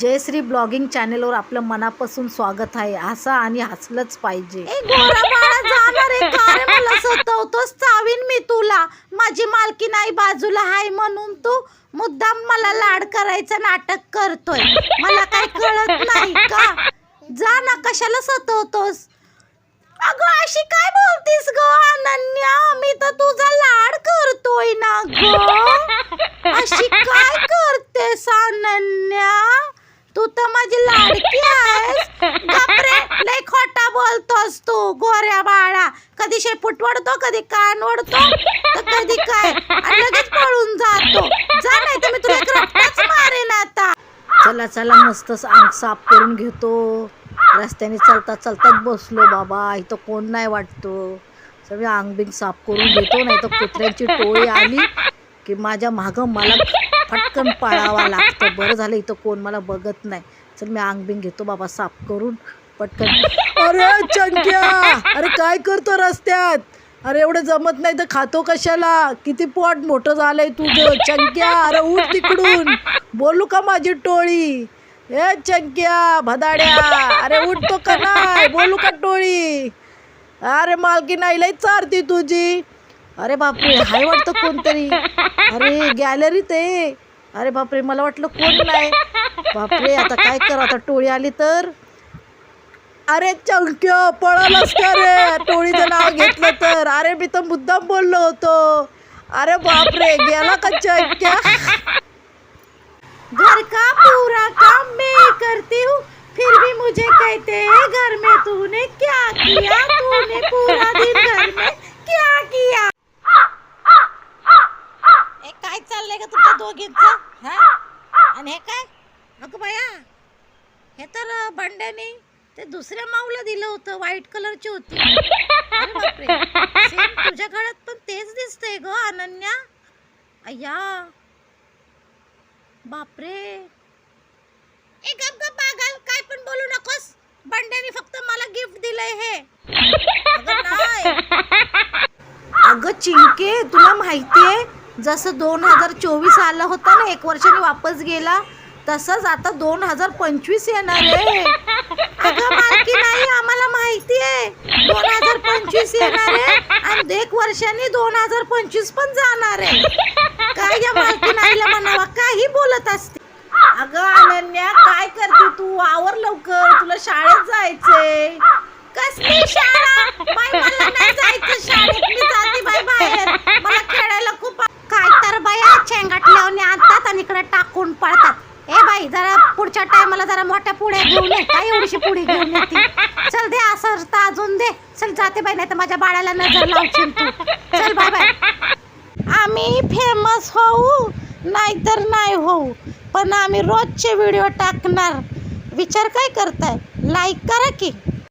Jayashree blogging चॅनेलवर आपलं मनापासून स्वागत आहे. हसा आणि हसलंच पाहिजे. ए मला सतवतोस चावीन मी तुला. माझी मालकी नाही बाजूला हाय म्हणून तू मुद्दाम मला लाड करायचं नाटक करतोय. मला काय कळत नाही का? जा ना कशाला सतवतोस? अगं अशी काय बोलतीस ग अनन्या? मी तर तुझा लाड करतोय ना ग. अशी काय करतेस अनन्या? तू तर माझी लाडकी आहेस. बापरे लय खोटा बोलतोस तू गोऱ्या बाळा. कधी शेपूट वडतो कधी कान वडतो तर कधी काय? आणि लगेच पळून जातो. जा नाही तर मी तुला एक रट्टाच मारेन आता. चला चला मस्त अंग साफ करून घेतो. रस्त्याने चालता चालताच बसलो बाबा. इथं कोण नाही वाटतो. सगळी अंग बिंग साफ करून घेतो नाही तर कुत्र्यांची टोळी आली की माझ्या मागं मला फटकन पळावा लागतं. बरं झालं इथं कोण मला बघत नाही. चल मी अंग बिंग घेतो बाबा साफ करून. पटकन. अरे चंक्या! अरे काय करतो रस्त्यात? अरे एवढं जमत नाही तर खातो कशाला? किती पोट मोठं झालंय तुझं. चंक्या अरे उठ तिकडून. बोलू का माझी टोळी? ए चंक्या भदाड्या. अरे उठतो का नाही? बोलू का टोळी? अरे मालकी नाही लई चारती तुझी. अरे बापरे हाय वाटतं कोणतरी. अरे गॅलरीत आहे. अरे बापरे मला वाटलं कोण नाही बापरे आता काय कर आता टोळी आली तर? अरे चंक्य पळालास का रे? टोळीचं नाव घेतलं तर. अरे मी तर मुद्दाम बोललो होतो. अरे बापरे गेला का चंक्या घर का पूरा काम मैं करती हूँ? फिर भी मुझे कहते हैं घर में तूने क्या किया? तूने पूरा दिन घर में क्या किया ए काय चाललंय का तुमच्या दोघींचं हा आणि हे काय? अगं बाया हे तर भांड्याने ते दुसऱ्या माऊला दिलं होतं व्हाईट कलरची होती. सेम तुझ्या घरात पण तेच दिसतंय ग अनन्या. अय्या. बापरे. ए गप गप पागल काय पण बोलू नकोस. बंड्याने फक्त मला गिफ्ट दिलंय हे. अगं चिंके तुला माहितीये जसं दोन हजार चोवीस आलं होतं ना एक वर्षाने वापस गेला तसंच आता दोन हजार पंचवीस येणार आहे. अगं मालकी नाही आम्हाला माहिती आहे दोन हजार पंचवीस येणार आहे आणि एक वर्षाने दोन हजार पंचवीस पण जाणार आहे. काय या मालकी नाहीला म्हणावा? काही बोलत असते. अगं अनन्या काय करते तू? आवर लवकर तुला शाळेत जायचंय. कसली शाळा बाई मला नाही जायचं शाळेत मी जाते बाई बाहेर मला खेळायला खूप आ- काय तर बाया चेंगाट लावणे आणतात आणि इकडे टाकून पळतात ए बाई जरा पुढच्या टायमाला जरा मोठ्या पुढे घेऊन ये. काय एवढीशी पुढे घेऊन येते? चल दे असं तर अजून दे. चल जाते बाई नाही तर माझ्या बाळाला नजर लावशील तू. चल बाय बाय. आम्ही फेमस होऊ नाहीतर नाही होऊ. पण आम्ही रोजचे व्हिडिओ टाकणार. विचार काय करताय? लाईक करा की.